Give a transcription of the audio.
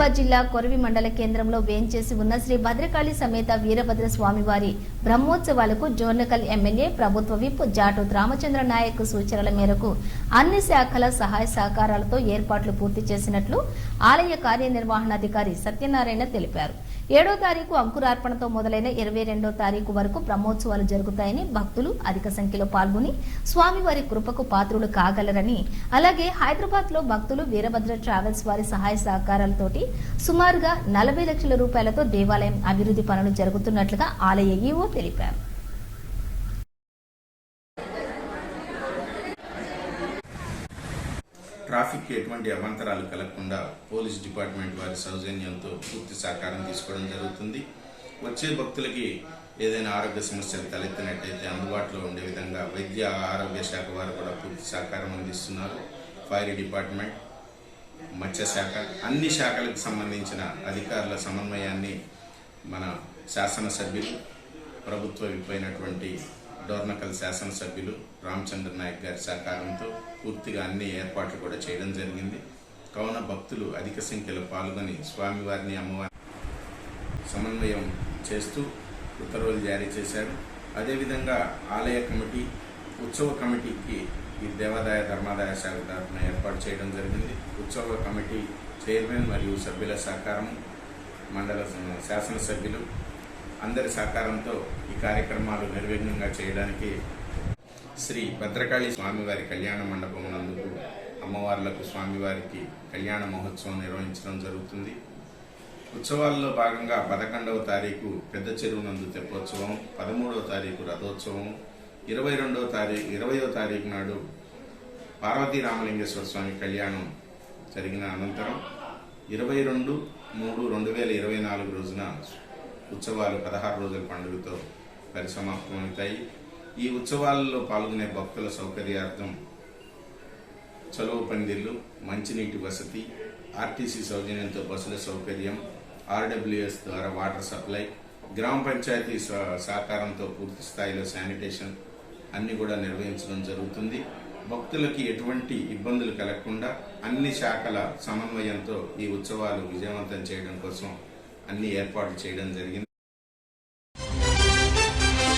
నిజామాబాద్ జిల్లా కొరవి మండల కేంద్రంలో వేంచేసి ఉన్న శ్రీ భద్రకాళి సమేత వీరభద్ర స్వామివారి బ్రహ్మోత్సవాలకు జోర్నకల్ ఎమ్మెల్యే ప్రభుత్వ విప్ జాటు రామచంద్ర నాయక్ సూచనల మేరకు అన్ని శాఖల సహాయ సహకారాలతో ఏర్పాట్లు పూర్తి చేసినట్లు ఆలయ కార్యనిర్వహణాధికారి సత్యనారాయణ తెలిపారు. ఏడో తారీఖు అంకురార్పణతో మొదలైన ఇరవై రెండో తారీఖు వరకు బ్రహ్మోత్సవాలు జరుగుతాయని భక్తులు అధిక సంఖ్యలో పాల్గొని స్వామివారి కృపకు పాత్రులు కాగలరని అలాగే హైదరాబాద్లో భక్తులు వీరభద్ర ట్రావెల్స్ వారి సహాయ సహకారాలతోటి సుమారుగా నలభై లక్షల రూపాయలతో దేవాలయం అభివృద్ధి పనులు జరుగుతున్నట్లుగా ఆలయ ఈవో తెలిపారు. ట్రాఫిక్ ఎటువంటి అవాంతరాలు కలగకుండా పోలీస్ డిపార్ట్మెంట్ వారి సౌజన్యంతో పూర్తి సహకారం తీసుకోవడం జరుగుతుంది. వచ్చే భక్తులకి ఏదైనా ఆరోగ్య సమస్యలు తలెత్తినట్టయితే అందుబాటులో ఉండే విధంగా వైద్య ఆరోగ్య శాఖ వారు కూడా పూర్తి సహకారం అందిస్తున్నారు. ఫైర్ డిపార్ట్మెంట్ మత్స్య శాఖ అన్ని శాఖలకు సంబంధించిన అధికారుల సమన్వయాన్ని మన శాసనసభ్యులు ప్రభుత్వ విప్పైనటువంటి డోర్నకల్ శాసనసభ్యులు రామచంద్ర నాయక్ గారి సహకారంతో పూర్తిగా అన్ని ఏర్పాట్లు కూడా చేయడం జరిగింది. కావున భక్తులు అధిక సంఖ్యలో పాల్గొని స్వామివారిని అమ్మవారిని సమన్వయం చేస్తూ ఉత్తర్వులు జారీ చేశారు. అదేవిధంగా ఆలయ కమిటీ ఉత్సవ కమిటీకి ఈ దేవాదాయ ధర్మాదాయ శాఖ తరఫున ఏర్పాటు చేయడం జరిగింది. ఉత్సవ కమిటీ చైర్మన్ మరియు సభ్యుల సహకారం మండల శాసనసభ్యులు అందరి సహకారంతో ఈ కార్యక్రమాలు నిర్విఘ్నంగా చేయడానికి శ్రీ భద్రకాళి స్వామివారి కళ్యాణ మండపం నందుకు అమ్మవార్లకు స్వామివారికి కళ్యాణ మహోత్సవం నిర్వహించడం జరుగుతుంది. ఉత్సవాల్లో భాగంగా పదకొండవ తారీఖు పెద్ద చెరువు నందు తెప్పోత్సవం పదమూడవ తారీఖు రథోత్సవం ఇరవై రెండవ తారీఖు ఇరవయో తారీఖు నాడు పార్వతీ రామలింగేశ్వర స్వామి కళ్యాణం జరిగిన అనంతరం ఇరవై రెండు మూడు రెండు వేల ఇరవై నాలుగు రోజున ఉత్సవాలు పదహారు రోజుల పండుగతో పరిసమాప్తమవుతాయి. ఈ ఉత్సవాలలో పాల్గొనే భక్తుల సౌకర్యార్థం చలువ పందిళ్ళు మంచినీటి వసతి ఆర్టీసీ సౌజన్యంతో బస్సుల సౌకర్యం ఆర్డబ్ల్యూఎస్ ద్వారా వాటర్ సప్లై గ్రామ పంచాయతీ సహకారంతో పూర్తి స్థాయిలో శానిటేషన్ అన్నీ కూడా నిర్వహించడం జరుగుతుంది. భక్తులకి ఎటువంటి ఇబ్బందులు కలగకుండా అన్ని శాఖల సమన్వయంతో ఈ ఉత్సవాలు విజయవంతం చేయడం కోసం అన్ని ఏర్పాట్లు చేయడం జరిగింది.